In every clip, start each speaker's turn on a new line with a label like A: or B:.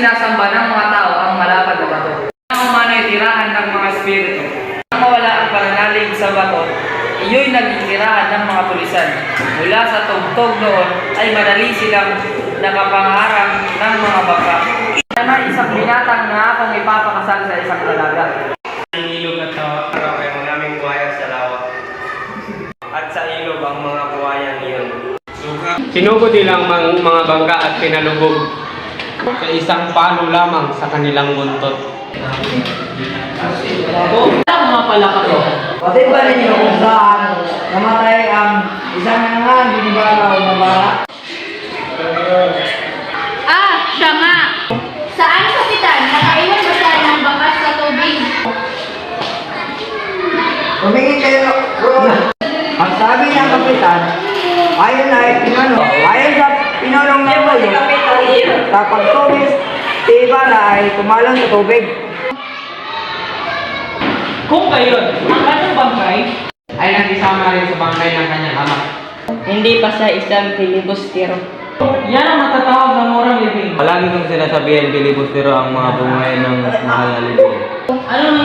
A: sinasamba ng mga tao ang malapad na bato. Ang umanay tirahan ng mga espiritu. Ang mawala ang pananalig sa bato, iyo'y naging tirahan ng mga pulisan. Mula sa tugtog noon ay madali silang nakapangarang ng mga baka. Na isang binatang na akong ipapakasal sa isang dalaga.
B: Ang ilog at tawa ay ang naming buhaya sa lawa. At sa ilog ang mga buhayang iyon. Sinugod nilang mga, mga bangka at pinalubog sa isang palo lamang sa kanilang buntot.
C: Ano mga pala ka to?
D: Pati ba ninyo kung saan namatay ang isang nga binibara o nabara?
E: Ah, siya nga. Saan kapitan? Nakaiwan ba siya ng bakas sa tubig?
D: Tumingin kayo roon. Ang sabi ng kapitan, ayon ay pinano, ayon sa pinanong ng bayo, kapag Ibarra ay kumalon sa tubig.
C: Kung kayo, ang kanyang bangkay,
B: Ay nakisama rin sa bangkay ng kanyang ama.
F: Hindi pa siya isang filibustero.
C: yan ang matatawag na murang libing.
B: Palagi kong sinasabihan, Pilibustero ang mga bungay ng mahal na libing.
C: Ano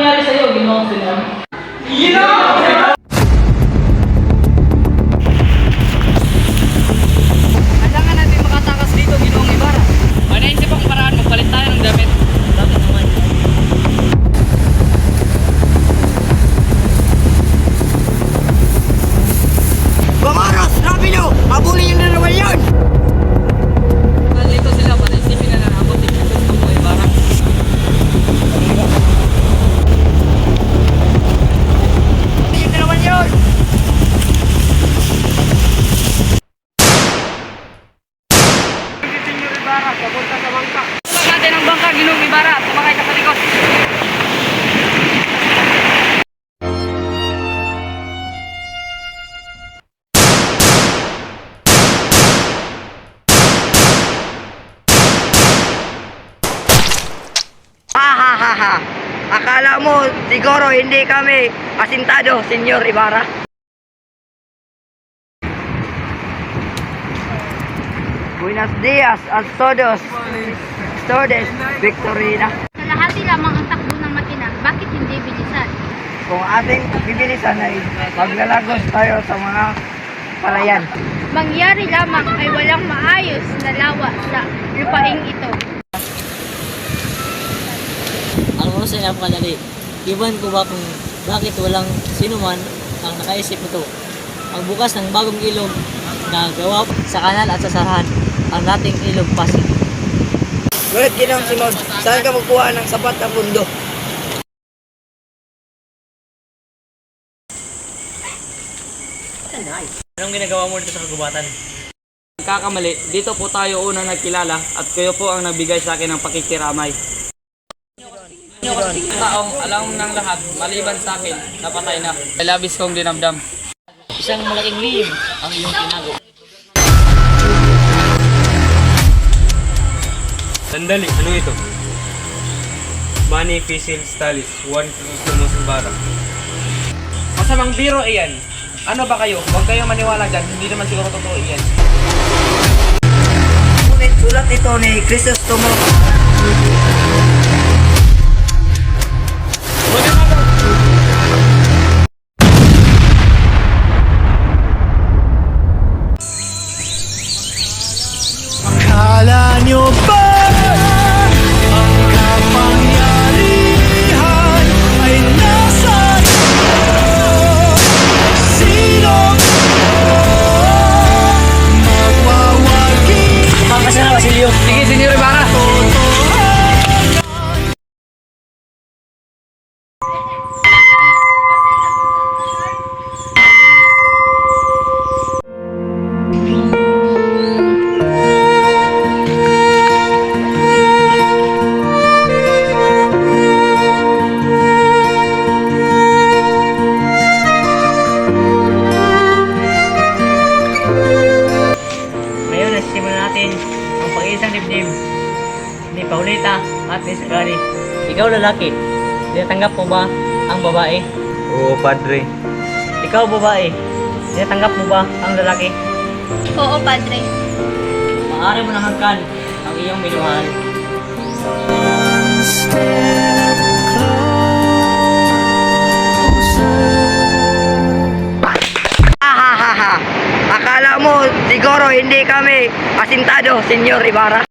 D: Ha ha ha ha! Akala mo siguro hindi kami asintado, Senyor Ibarra? Buenos dias a todos. Todes, Victorina.
E: Kalahati lamang ang takbo ng makina. Bakit hindi bilisan?
D: Kung ating bibilisan ay maglalagos tayo sa mga palayan.
E: Mangyari lamang ay walang maayos na lawa sa lupaing ito.
F: Oras ay napakadali. Iban ko ba kung bakit walang sino man ang nakaisip ito. Ang bukas ng bagong ilog na gawa sa kanal at sa sarahan ang dating ilog Pasig.
D: Ngunit ginang sunod, saan ka magkuha ng sapat na pundo?
B: Anong ginagawa mo dito sa kagubatan?
A: Kakamali, dito po tayo unang nagkilala at kayo po ang nagbigay sa akin ng pakikiramay. Taong alam ng lahat, maliban sa akin, napatay na. Ay labis kong dinamdam.
F: Isang malaking lihim ang iyong tinago.
B: Sandali, ano ito? Money Fisil Stalis, one Lumus Ibarra.
A: Masamang biro iyan. Ano ba kayo? Huwag kayo maniwala dyan. Hindi naman siguro totoo iyan.
D: Ngunit sulat ito ni Crisostomo.
G: Akala nyo
F: ni Paulita at ni Sagani. Ikaw lalaki, tinatanggap mo ba ang babae?
B: Oo, Padre.
F: Ikaw babae, tinatanggap mo ba ang lalaki?
E: Oo, Padre.
F: Maaari mo nang hangkan ang iyong minumahal.
D: Akala mo siguro hindi kami asintado, Senyor Ibarra.